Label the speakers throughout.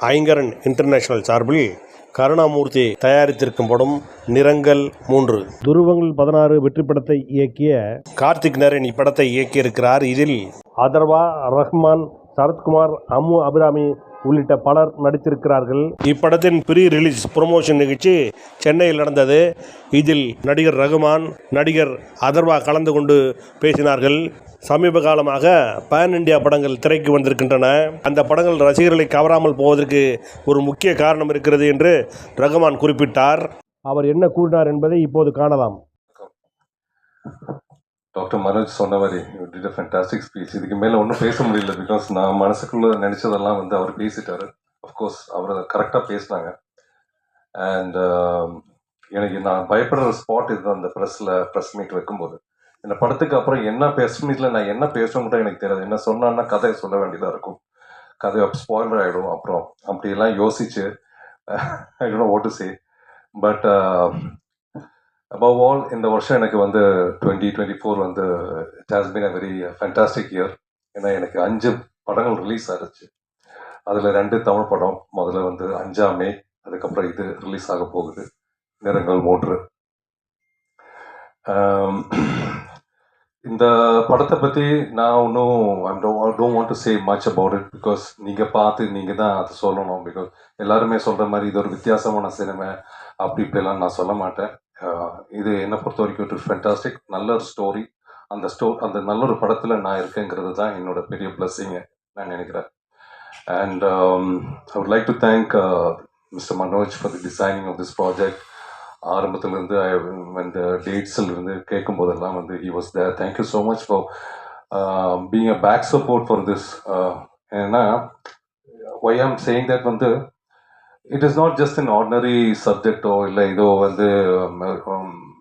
Speaker 1: Ayngaran international சார்பில் கருணாமூர்த்தி தயாரித்திருக்கும் படம் நிறங்கள் மூன்று. துருவங்கள் பதினாறு வெற்றி படத்தை இயக்கிய கார்த்திக் நரேன் இப்படத்தை இயக்கியிருக்கிறார் இதில் அதர்வா ரஹ்மான் சரத்குமார் அம்மு அபிராமி உள்ளிட்ட பலர் நடித்திருக்கிறார்கள். இப்படத்தின் ப்ரீ ரிலீஸ் ப்ரொமோஷன் நிகழ்ச்சி சென்னையில் நடந்தது. இதில் நடிகர் ரகுமான் நடிகர் அதர்வா கலந்து கொண்டு பேசினார்கள். சமீப காலமாக பேன் இந்தியா படங்கள் திரைக்கு வந்திருக்கின்றன. அந்த படங்கள் ரசிகர்களை கவராமல் போவதற்கு ஒரு முக்கிய காரணம் இருக்கிறது என்று ரகுமான் குறிப்பிட்டார். அவர் என்ன கூறினார் என்பதை இப்போது காணலாம்.
Speaker 2: டாக்டர் மனோஜ் சொன்ன மாதிரி டிட் ஃபேண்டாஸ்டிக் ஸ்பீச் இதுக்கு மேலே ஒன்றும் பேச முடியல பிகாஸ் நான் மனசுக்குள்ள நினைச்சதெல்லாம் வந்து அவர் பேசிட்டாரு. அஃப்கோர்ஸ் அவர் கரெக்டாக பேசினாங்க. அண்ட் எனக்கு நான் பயப்படுற ஸ்பாட் இதுதான் அந்த ப்ரெஸ்ஸில் ப்ரெஸ் மீட் வைக்கும்போது. இந்த படத்துக்கு அப்புறம் என்ன ப்ரெஸ் மீட்டில் நான் என்ன பேசணும் கூட எனக்கு தெரியாது. என்ன சொன்னான்னா கதையை சொல்ல வேண்டியதாக இருக்கும். கதை ஸ்பாயிலர் ஆகிடும் அப்புறம். அப்படியெல்லாம் யோசிச்சு I don't what to say but above all இந்த வருஷம் எனக்கு வந்து டுவெண்ட்டி டுவெண்ட்டி ஃபோர் வந்து it has been a very fantastic year ஏன்னா எனக்கு அஞ்சு படங்கள் ரிலீஸ் ஆகிடுச்சு அதில் ரெண்டு தமிழ் படம் முதல்ல வந்து அஞ்சாம் மே அதுக்கப்புறம் இது ரிலீஸ் ஆக போகுது. நிறங்கள் மூன்று. இந்த படத்தை பற்றி நான் ஒன்றும் I don't want to say much about it because நீங்கள் பார்த்து நீங்கள் தான் அதை சொல்லணும். பிகாஸ் எல்லாருமே சொல்கிற மாதிரி இது ஒரு வித்தியாசமான சினிமா அப்படி இப்படிலாம் நான் சொல்ல மாட்டேன். இது என்னை பொறுத்த வரைக்கும் இட் ஃபென்டாஸ்டிக் நல்ல ஒரு ஸ்டோரி அந்த ஸ்டோ அந்த நல்ல ஒரு படத்தில் நான் இருக்கேங்கிறது தான் என்னோட பெரிய பிளஸ்ஸிங்க நான் நினைக்கிறேன். And I would like to thank mister Manoj for the designing of this project ஆரம்பத்துலேருந்து இந்த டேட்ஸ்லேருந்து கேட்கும் போதெல்லாம் வந்து he was there thank you so much for being a back support for this ஏன்னா ஒய் ஆம் சேயிங் தட் வந்து it is not just in ordinary சப்ஜெக்டோ இல்லை இதோ வந்து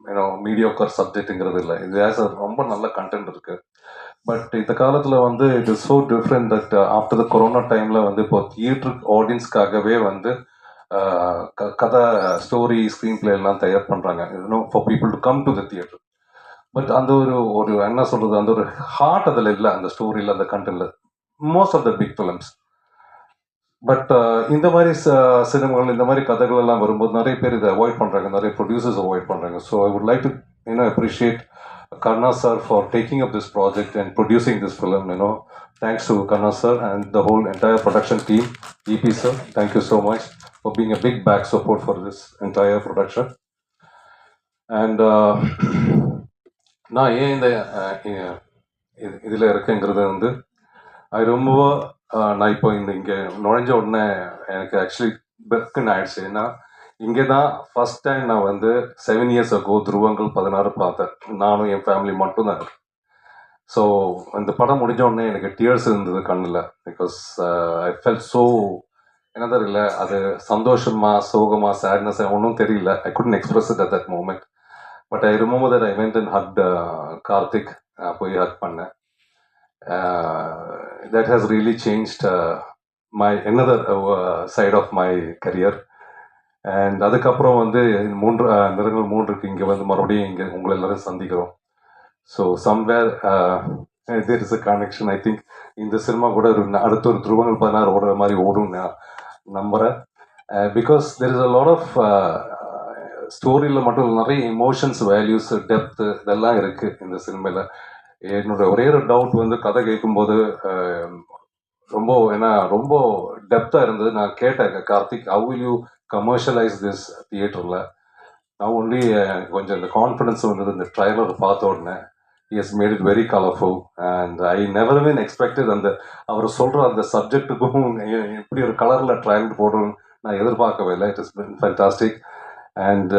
Speaker 2: ஏன்னோ மீடியோக்கர் சப்ஜெக்ட்டுங்கிறது இல்லை. இது ஆஸ் ரொம்ப நல்ல கண்டென்ட் இருக்குது பட் இந்த காலத்தில் வந்து it is so different that after the corona டைமில் வந்து இப்போ தியேட்டர் ஆடியன்ஸ்க்காகவே வந்து uh, க- கதை ஸ்டோரி ஸ்க்ரீன் பிளே எல்லாம் தயார் பண்ணுறாங்க இன்னும் for people to come to the theatre but அந்த ஒரு ஒரு என்ன சொல்கிறது அந்த ஒரு ஹார்ட் அதில் இல்லை அந்த ஸ்டோரியில் அந்த கண்டென்ட்ல most of the big films but இந்த மாதிரி ச- சினிமாகள் இந்த மாதிரி கதைகள் எல்லாம் வரும்போது நிறைய பேர் இதை அவாய்ட் பண்ணுறாங்க நிறைய ப்ரொடியூசர்ஸ் அவாய்ட் பண்ணுறாங்க so I would like to you know appreciate Karna sir for taking up this project and producing this film you know thanks to Karna sir and the whole entire production team EP sir thank you so much for being a big back support for this entire production and நான் ஏன் இந்த இதில் இருக்கேங்கிறது வந்து அது ரொம்ப நான் இப்போ இந்த இங்கே நுழைஞ்ச உடனே எனக்கு ஆக்சுவலி பெக்குன்னு ஆயிடுச்சு. ஏன்னா இங்கே தான் ஃபர்ஸ்ட் டைம் நான் வந்து செவன் இயர்ஸ் அகோ துருவங்கள் பதினாறு பார்த்தேன். நானும் என் ஃபேமிலி மட்டும் தான் ஸோ இந்த படம் முடிஞ்ச உடனே எனக்கு டியர்ஸ் இருந்தது கண்ணில். பிகாஸ் ஐ ஃபெல் ஸோ என்ன தெரியல அது சந்தோஷமா சோகமா சேட்னஸ் ஒன்றும் தெரியல. I couldn't express it at that moment but I remove that I went and hug Karthik போய் ஹக் பண்ணேன். That has really uh, my another side of my career and அதுக்கப்புறம் வந்து மூன்று நிறங்கள் மூன்றுக்கு இங்கே வந்து மறுபடியும் இங்கே உங்களை எல்லாரும் சந்திக்கிறோம். So somewhere there is a connection I think இந்த சினிமா கூட ஒரு அடுத்த ஒரு துருவங்கள் பதினாறு ஓடுற மாதிரி ஓடும் நான் நம்புகிறேன் because there is a lot of ஸ்டோரியில் மட்டும் நிறைய இமோஷன்ஸ் வேல்யூஸ் டெப்த் இதெல்லாம் இருக்குது இந்த சினிமாவில் என்னோட ஒரே ஒரு டவுட் வந்து கதை கேட்கும்போது ரொம்ப ஏன்னா ரொம்ப டெப்த்தாக இருந்தது. நான் கேட்டேன் Karthik how will you commercialise this தியேட்டரில் நான் ஒன்லி கொஞ்சம் இந்த கான்ஃபிடன்ஸ் வந்தது. இந்த ட்ரைலர் பார்த்த உடனே is made it very colourful and I never mean expected அந்த அவர் சொல்கிற அந்த சப்ஜெக்ட்டுக்கும் இப்படி ஒரு கலரில் ட்ரையல் போடுறோன்னு நான் எதிர்பார்க்கவே இல்லை. It is been fantastic and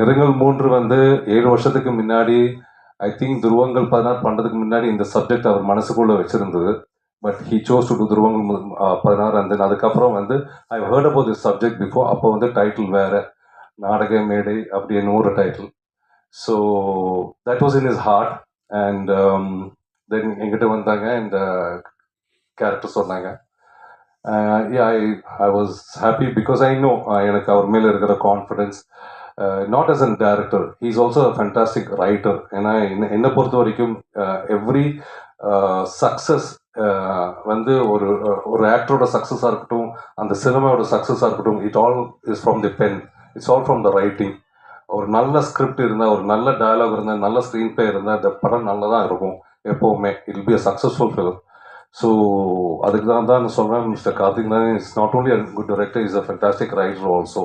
Speaker 2: நிறங்கள் மூன்று வந்து ஏழு வருஷத்துக்கு முன்னாடி ஐ திங்க் துருவங்கள் பதினாறு பண்ணுறதுக்கு முன்னாடி இந்த சப்ஜெக்ட் அவர் மனசுக்குள்ளே வச்சுருந்தது. But he chose to do Dhuruvangal Pathinaaru அந்த அதுக்கப்புறம் வந்து I heard about this subject before அப்போ வந்து டைட்டில் வேறு. நாடக மேடை அப்படின்னு ஒரு title so that was in his heart and then எங்கிட்ட வந்தாங்க இந்த கேரக்டர் uh, சொன்னாங்க. I I was happy because I know எனக்கு அவர் மேலே இருக்கிற confidence not as an director he is also fantastic writer ஏன்னா என்ன என்னை பொறுத்த வரைக்கும் every uh, success uh, uh, வந்து ஒரு ஒரு ஆக்டரோட சக்ஸஸாக இருக்கட்டும் அந்த சினிமாவோட சக்ஸஸாக இருக்கட்டும் it all is from the pen it's all from the writing ஒரு நல்ல ஸ்கிரிப்ட் இருந்தால் ஒரு நல்ல டயலாக் இருந்தால் நல்ல ஸ்க்ரீன் பிளே இருந்தால் இந்த படம் நல்லதாக இருக்கும் எப்போவுமே. It be a successful film so அதுக்கு தான் தான் நான் சொல்கிறேன் mister Karthik is not only a good director is a fantastic writer also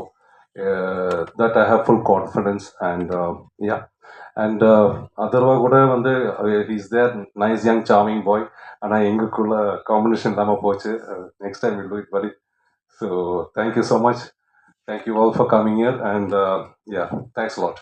Speaker 2: that I have full confidence and yeah and Atharvaa கூட வந்து is there nice young charming boy ஆனால் எங்களுக்குள்ள combination இல்லாமல் போச்சு. Next time will do it படி so thank you so much thank you all for coming here and yeah thanks lot